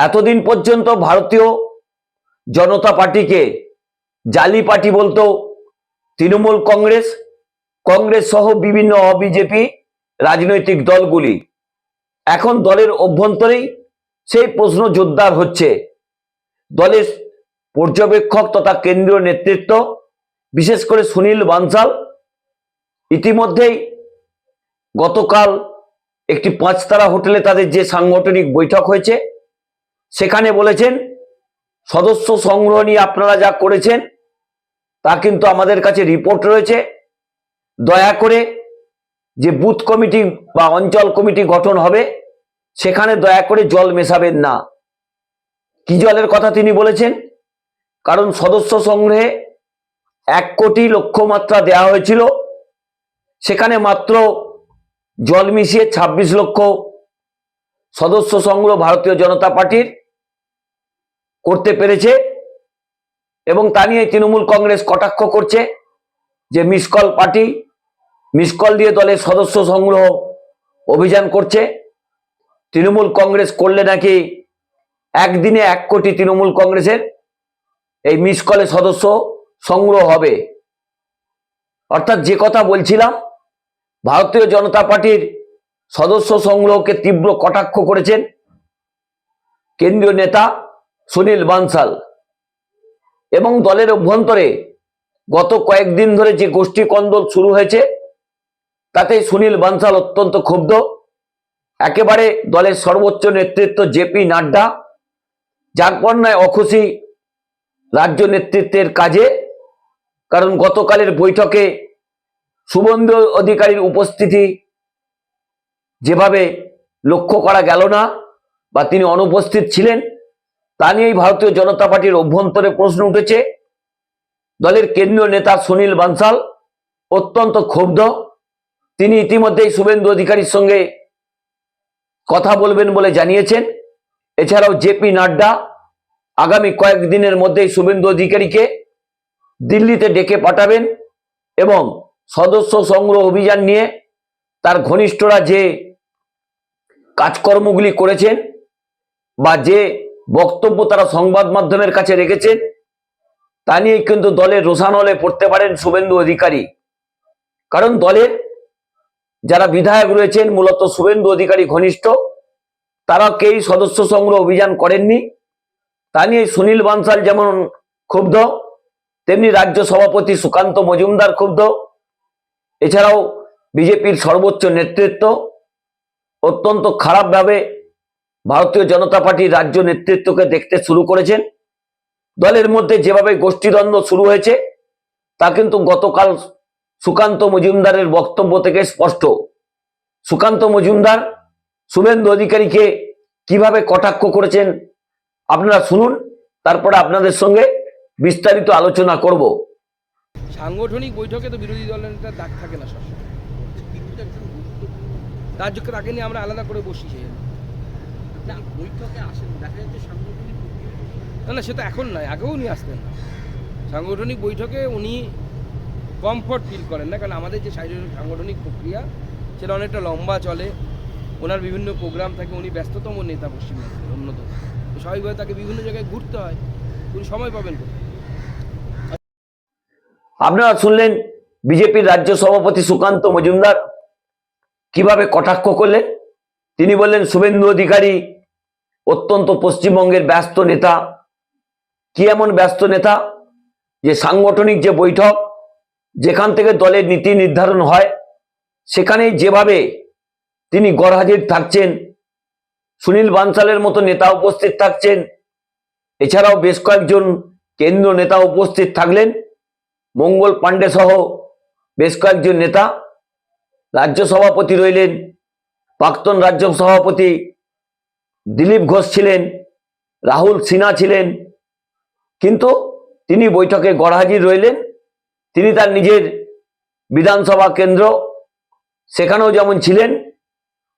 এতদিন পর্যন্ত ভারতীয় জনতা পার্টিকে জালি পার্টি বলতো তৃণমূল কংগ্রেস কংগ্রেস সহ বিভিন্ন অবিজেপি রাজনৈতিক দলগুলি। এখন দলের অভ্যন্তরেই সেই প্রশ্ন জোরদার হচ্ছে। দলের পর্যবেক্ষক তথা কেন্দ্রীয় নেতৃত্ব, বিশেষ করে সুনীল বানসাল, ইতিমধ্যেই গতকাল একটি পাঁচতারা হোটেলে তাদের যে সাংগঠনিক বৈঠক হয়েছে সেখানে বলেছেন, সদস্য সংগ্রহ নিয়ে আপনারা যা করেছেন, তা কিন্তু আমাদের কাছে রিপোর্ট রয়েছে। দয়া করে যে বুথ কমিটি বা অঞ্চল কমিটি গঠন হবে, সেখানে দয়া করে জল মেশাবেন না। কি জলের কথা তিনি বলেছেন? কারণ সদস্য সংগ্রহে এক কোটি লক্ষ্যমাত্রা দেওয়া হয়েছিল। সেখানে মাত্র জল মিশিয়ে ২৬ লক্ষ সদস্য সংগ্রহ ভারতীয় জনতা পার্টির করতে পেরেছে এবং তা নিয়ে তৃণমূল কংগ্রেস কটাক্ষ করছে যে মিসকল পার্টি মিসকল দিয়ে দলের সদস্য সংগ্রহ অভিযান করছে। তৃণমূল কংগ্রেস করলে নাকি একদিনে এক কোটি তৃণমূল কংগ্রেসের এই মিসকলে সদস্য সংগ্রহ হবে। অর্থাৎ যে কথা বলছিলাম, ভারতীয় জনতা পার্টির সদস্য সংগ্রহকে তীব্র কটাক্ষ করেছেন। কেন্দ্রীয় নেতা সুনীল বানসাল। এবং দলের অভ্যন্তরে গত কয়েকদিন ধরে যে গোষ্ঠী কন্দল শুরু হয়েছে তাতে সুনীল বানসাল অত্যন্ত ক্ষুব্ধ। একেবারে দলের সর্বোচ্চ নেতৃত্ব জেপি নাড্ডা, যার পণ্যায় অখুশি রাজ্য নেতৃত্বের কাজে। কারণ গতকালের বৈঠকে শুভেন্দু অধিকারীর উপস্থিতি যেভাবে লক্ষ্য করা গেল না, বা তিনি অনুপস্থিত ছিলেন তা নিয়েই ভারতীয় জনতা পার্টির অভ্যন্তরে প্রশ্ন উঠেছে। দলের কেন্দ্রীয় নেতা সুনীল বানসাল অত্যন্ত ক্ষুব্ধ। তিনি ইতিমধ্যেই শুভেন্দু অধিকারীর সঙ্গে কথা বলবেন বলে জানিয়েছেন। এছাড়াও জেপি নাড্ডা আগামী কয়েকদিনের মধ্যেই শুভেন্দু অধিকারীকে দিল্লিতে ডেকে পাঠাবেন এবং সদস্য সংগ্রহ অভিযান নিয়ে তার ঘনিষ্ঠরা যে কাজকর্মগুলি করেছেন বা যে বক্তব্য তারা সংবাদ মাধ্যমের কাছে রেখেছেন তা নিয়ে কিন্তু দলের হলে পড়তে পারেন শুভেন্দু অধিকারী। কারণ দলের যারা বিধায়ক রয়েছেন, মূলত শুভেন্দু অধিকারী ঘনিষ্ঠ, তারা কেই সদস্য সংগ্রহ অভিযান করেননি। তা নিয়ে সুনীল বানসাল যেমন ক্ষুব্ধ, তেমনি রাজ্য সভাপতি সুকান্ত মজুমদার ক্ষুব্ধ। এছাড়াও বিজেপির সর্বোচ্চ নেতৃত্ব অত্যন্ত খারাপভাবে ভারতীয় জনতা পার্টির রাজ্য নেতৃত্বকে দেখতে শুরু করেছেন। দলের মধ্যে যেভাবে গোষ্ঠীদ্বন্দ্ব শুরু হয়েছে, তা কিন্তু গতকাল সুকান্ত মজুমদারের বক্তব্য থেকে স্পষ্ট। সুকান্ত মজুমদার, শুভেন্দু অধিকারীকে কীভাবে কটাক্ষ করেছেন আপনারা শুনুন, তারপরে আপনাদের সঙ্গে বিস্তারিত আলোচনা করব। সাংগঠনিক বৈঠকে তো বিরোধী দলের ডাক থাকে না সবসময়। তার তাকে নিয়ে আমরা আলাদা করে বসি না বৈঠকে আসেন? দেখা যাচ্ছে সাংগঠনিক প্রক্রিয়া না সেটা এখন নয় আগেও উনি আসতেন। সাংগঠনিক বৈঠকে উনি কমফর্ট ফিল করেন না কারণ আমাদের যে সাংগঠনিক প্রক্রিয়া সেটা অনেকটা লম্বা চলে। ওনার বিভিন্ন প্রোগ্রাম থাকে উনি ব্যস্ততম নেতা পশ্চিমবঙ্গের অন্যতম। স্বাভাবিকভাবে তাকে বিভিন্ন জায়গায় ঘুরতে হয়। উনি সময় পাবেন আপনারা শুনলেন বিজেপির রাজ্য সভাপতি সুকান্ত মজুমদার। কীভাবে কটাক্ষ করলেন? তিনি বললেন শুভেন্দু অধিকারী অত্যন্ত পশ্চিমবঙ্গের ব্যস্ত নেতা। কি এমন ব্যস্ত নেতা? যে সাংগঠনিক যে বৈঠক, যেখান থেকে দলের নীতি নির্ধারণ হয়, সেখানেই যেভাবে তিনি গড়হাজির থাকছেন, সুনীল বানসালের মতো নেতা উপস্থিত থাকছেন, এছাড়াও বেশ কয়েকজন কেন্দ্রীয় নেতা উপস্থিত থাকলেন, মঙ্গল পাণ্ডে সহ বেশ কয়েকজন নেতা। রাজ্য সভাপতি রইলেন, প্রাক্তন রাজ্য সভাপতি দিলীপ ঘোষ ছিলেন, রাহুল সিনহা ছিলেন, কিন্তু তিনি বৈঠকে গড়হাজির রইলেন। তিনি তার নিজের বিধানসভা কেন্দ্র সেখানেও যেমন ছিলেন,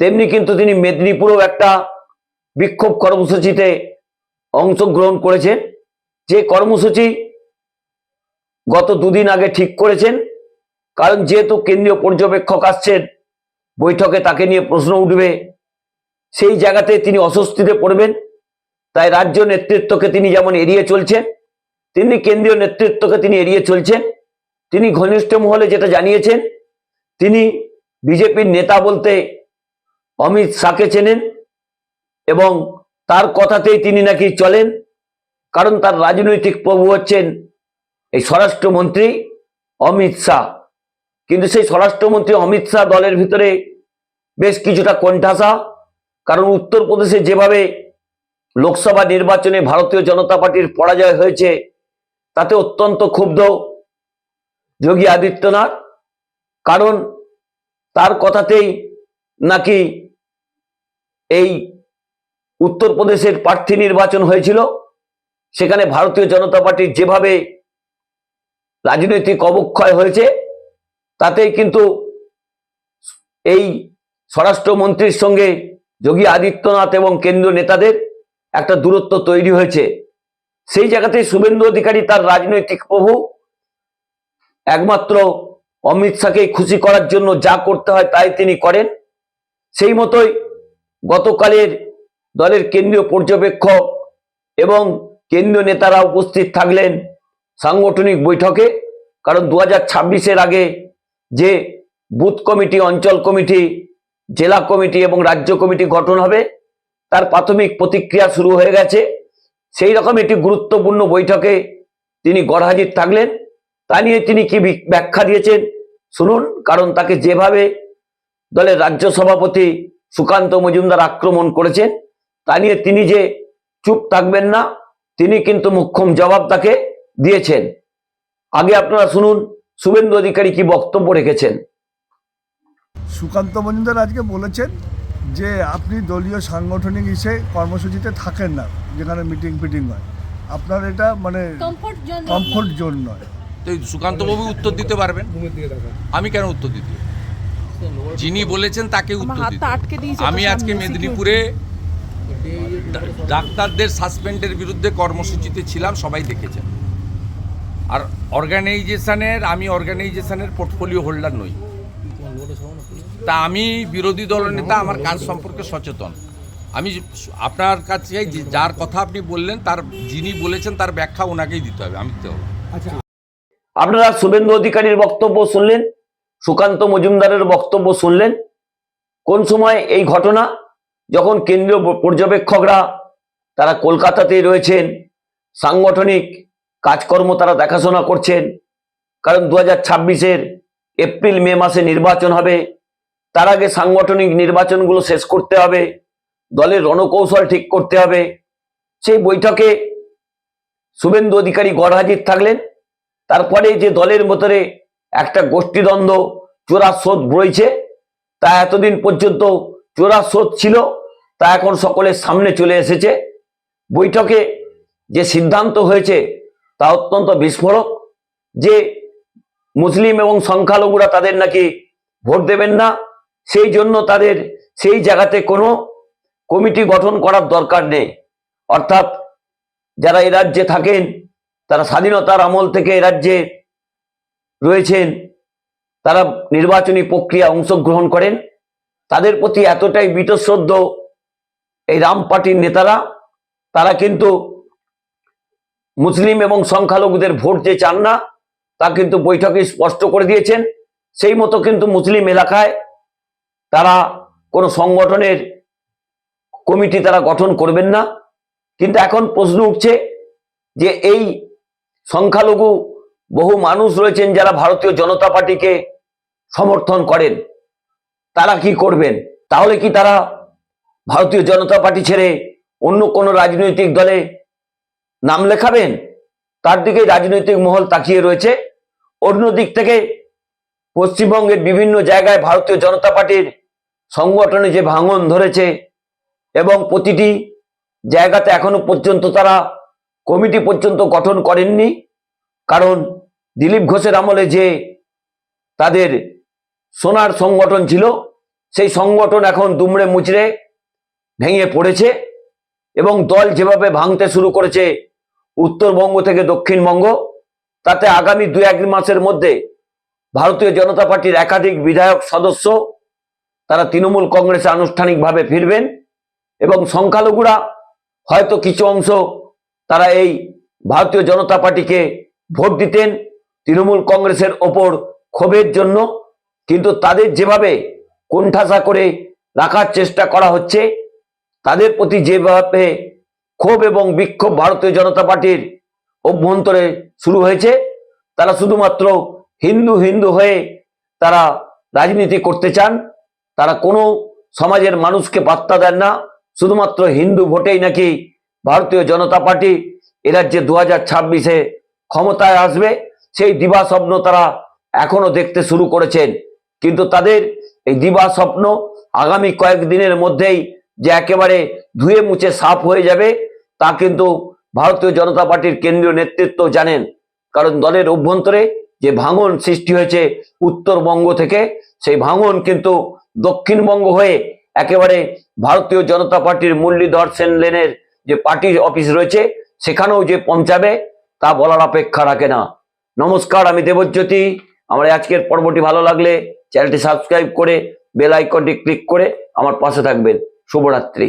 তেমনি কিন্তু তিনি মেদিনীপুরেও একটা বিক্ষোভ কর্মসূচিতে অংশগ্রহণ করেছেন। যে কর্মসূচি গত দুদিন আগে ঠিক করেছেন, কারণ যেহেতু কেন্দ্রীয় পর্যবেক্ষক আসছেন, বৈঠকে তাকে নিয়ে প্রশ্ন উঠবে সেই জায়গাতে তিনি অস্বস্তিতে পড়বেন। তাই রাজ্য নেতৃত্বকে তিনি যেমন এড়িয়ে চলছেন তিনি কেন্দ্রীয় নেতৃত্বকে তিনি এড়িয়ে চলছেন। তিনি ঘনিষ্ঠ মহলে যেটা জানিয়েছেন, তিনি বিজেপির নেতা বলতে অমিত শাহকে চেনেন এবং তার কথাতেই তিনি নাকি চলেন, কারণ তার রাজনৈতিক প্রভু হচ্ছেন এই স্বরাষ্ট্রমন্ত্রী অমিত শাহ। কিন্তু সেই স্বরাষ্ট্রমন্ত্রী অমিত শাহ দলের ভিতরে বেশ কিছুটা কোণঠাসা। কারণ উত্তরপ্রদেশে যেভাবে লোকসভা নির্বাচনে ভারতীয় জনতা পার্টির পরাজয় হয়েছে, তাতে অত্যন্ত ক্ষুব্ধ যোগী আদিত্যনাথ। কারণ তার কথাতেই নাকি এই উত্তরপ্রদেশের প্রার্থী নির্বাচন হয়েছিল। সেখানে ভারতীয় জনতা পার্টির যেভাবে রাজনৈতিক অবক্ষয় হয়েছে, তাতেই কিন্তু এই স্বরাষ্ট্রমন্ত্রীর সঙ্গে যোগী আদিত্যনাথ এবং কেন্দ্রীয় নেতাদের একটা দূরত্ব তৈরি হয়েছে। সেই জায়গাতে শুভেন্দু অধিকারী তার রাজনৈতিক প্রভু। একমাত্র অমিত শাহকে খুশি করার জন্য যা করতে হয় তাই তিনি করেন। সেই মতোই গতকালের দলের কেন্দ্রীয় পর্যবেক্ষক এবং কেন্দ্রীয় নেতারা উপস্থিত থাকলেন সাংগঠনিক বৈঠকে, কারণ দু হাজার আগে যে বুথ কমিটি, অঞ্চল কমিটি জেলা কমিটি এবং রাজ্য কমিটি গঠন হবে। তার প্রাথমিক প্রতিক্রিয়া শুরু হয়ে গেছে। সেই রকম একটি গুরুত্বপূর্ণ বৈঠকে তিনি গড়হাজির থাকলেন। তা নিয়ে তিনি কি ব্যাখ্যা দিয়েছেন? শুনুন, কারণ তাকে যেভাবে দলের রাজ্য সভাপতি সুকান্ত মজুমদার আক্রমণ করেছেন, তা নিয়ে তিনি যে চুপ থাকবেন না, তিনি কিন্তু মুখ্যম জবাব তাকে দিয়েছেন। আগে আপনারা শুনুন, শুভেন্দু অধিকারী কি বক্তব্য রেখেছেন? সুকান্ত মজুমদার আজকে বলেছেন যে আপনি দলীয় সাংগঠনিক হিসেবে কর্মসূচিতে থাকেন না যেখানে মিটিং ফিটিং হয়। আপনার এটা মানে কমফোর্ট জোন নয়। তো সুকান্তবাবু উত্তর দিতে পারবেন? আমি কেন উত্তর দিতে? যিনি বলেছেন তাকে উত্তর দিতে আমি আজকে মেদিনীপুরে ডাক্তারদের সাসপেন্ডের বিরুদ্ধে কর্মসূচিতে ছিলাম সবাই দেখেছেন। আর অর্গানাইজেশনের আমি অর্গানাইজেশনের পোর্টফোলিও হোল্ডার নই। তা আমি বিরোধী দলনেতা আমার কাজ সম্পর্কে সচেতন। আমি আপনার কাছে যার কথা আপনি বললেন তার যিনি বলেছেন তার ব্যাখ্যা ওনাকেই দিতে হবে আমি দিতে হবে। আপনারা শুভেন্দু অধিকারীর বক্তব্য শুনলেন সুকান্ত মজুমদারের বক্তব্য শুনলেন। কোন সময় এই ঘটনা? যখন কেন্দ্রীয় পর্যবেক্ষকরা তারা কলকাতাতেই রয়েছেন সাংগঠনিক কাজকর্ম তারা দেখাশোনা করছেন কারণ দু হাজার ছাব্বিশের এপ্রিল, মে মাসে নির্বাচন হবে। তার আগে সাংগঠনিক নির্বাচনগুলো শেষ করতে হবে। দলের রণকৌশল ঠিক করতে হবে। সেই বৈঠকে শুভেন্দু অধিকারী গড়হাজির থাকলেন। তারপরে যে দলের ভেতরে একটা গোষ্ঠীদ্বন্দ্ব চোরা স্রোত বইছে তা এতদিন পর্যন্ত চোরা স্রোত ছিল, তা এখন সকলের সামনে চলে এসেছে। বৈঠকে যে সিদ্ধান্ত হয়েছে, তা অত্যন্ত বিস্ফোরক। যে মুসলিম এবং সংখ্যালঘুরা তাদের নাকি ভোট দেবেন না? সেই জন্য তাদের সেই জায়গাতে কোনো কমিটি গঠন করার দরকার নেই। অর্থাৎ যারা এ রাজ্যে থাকেন, তারা স্বাধীনতার আমল থেকে এ রাজ্যে রয়েছেন, তারা নির্বাচনী প্রক্রিয়া অংশগ্রহণ করেন। তাদের প্রতি এতটাই বীতশ্রদ্ধ এই রাম পার্টির নেতারা, তারা কিন্তু মুসলিম এবং সংখ্যালঘুদের ভোট যে চান না। তা কিন্তু বৈঠকে স্পষ্ট করে দিয়েছেন। সেই মতো কিন্তু মুসলিম এলাকায় তারা কোনো সংগঠনের কমিটি তারা গঠন করবেন না। কিন্তু এখন প্রশ্ন উঠছে যে এই সংখ্যালঘু বহু মানুষ রয়েছেন যারা ভারতীয় জনতা পার্টিকে সমর্থন করেন, তারা কি করবেন? তাহলে কি তারা ভারতীয় জনতা পার্টি ছেড়ে অন্য কোনো রাজনৈতিক দলে নাম লেখাবেন? তার দিকে রাজনৈতিক মহল তাকিয়ে রয়েছে। অন্য দিক থেকে পশ্চিমবঙ্গের বিভিন্ন জায়গায় ভারতীয় জনতা পার্টির সংগঠনে যে ভাঙন ধরেছে এবং প্রতিটি জায়গাতে এখনও পর্যন্ত তারা কমিটি পর্যন্ত গঠন করেননি, কারণ দিলীপ ঘোষের আমলে যে তাদের সোনার সংগঠন ছিল, সেই সংগঠন এখন দুমড়ে মুচড়ে ভেঙে পড়েছে এবং দল যেভাবে ভাঙতে শুরু করেছে উত্তরবঙ্গ থেকে দক্ষিণবঙ্গ তাতে আগামী দু এক মাসের মধ্যে ভারতীয় জনতা পার্টির একাধিক বিধায়ক সদস্য তারা তৃণমূল কংগ্রেসে আনুষ্ঠানিকভাবে ফিরবেন এবং সংখ্যালঘুরা হয়তো কিছু অংশ তারা এই ভারতীয় জনতা পার্টিকে ভোট দিতেন তৃণমূল কংগ্রেসের ওপর ক্ষোভের জন্য। কিন্তু তাদের যেভাবে কোণঠাসা করে রাখার চেষ্টা করা হচ্ছে, তাদের প্রতি যেভাবে ক্ষোভ এবং বিক্ষোভ ভারতীয় জনতা পার্টির অভ্যন্তরে শুরু হয়েছে। তারা শুধুমাত্র হিন্দু হিন্দু হয়ে তারা রাজনীতি করতে চান। তারা কোনো সমাজের মানুষকে পাত্তা দেন না। শুধুমাত্র হিন্দু ভোটেই নাকি ভারতীয় জনতা পার্টি এ রাজ্যে দু হাজার ছাব্বিশে ক্ষমতায় আসবে। সেই দিবা স্বপ্ন তারা এখনও দেখতে শুরু করেছেন। কিন্তু তাদের এই দিবা স্বপ্ন আগামী কয়েকদিনের মধ্যেই যে একেবারে ধুয়ে মুছে সাফ হয়ে যাবে, তা কিন্তু ভারতীয় জনতা পার্টির কেন্দ্রীয় নেতৃত্ব জানেন, কারণ দলের অভ্যন্তরে যে ভাঙন সৃষ্টি হয়েছে উত্তরবঙ্গ থেকে, সেই ভাঙন কিন্তু দক্ষিণবঙ্গ হয়ে একেবারে ভারতীয় জনতা পার্টির মুরলীধর সেন লেনের যে পার্টির অফিস রয়েছে, সেখানেও যে পৌঁছাবে, তা বলার অপেক্ষা রাখে না। নমস্কার, আমি দেবজ্যোতি। আমার আজকের পর্বটি ভালো লাগলে চ্যানেলটি সাবস্ক্রাইব করে, বেল আইকনটি ক্লিক করে আমার পাশে থাকবেন। শুভরাত্রি।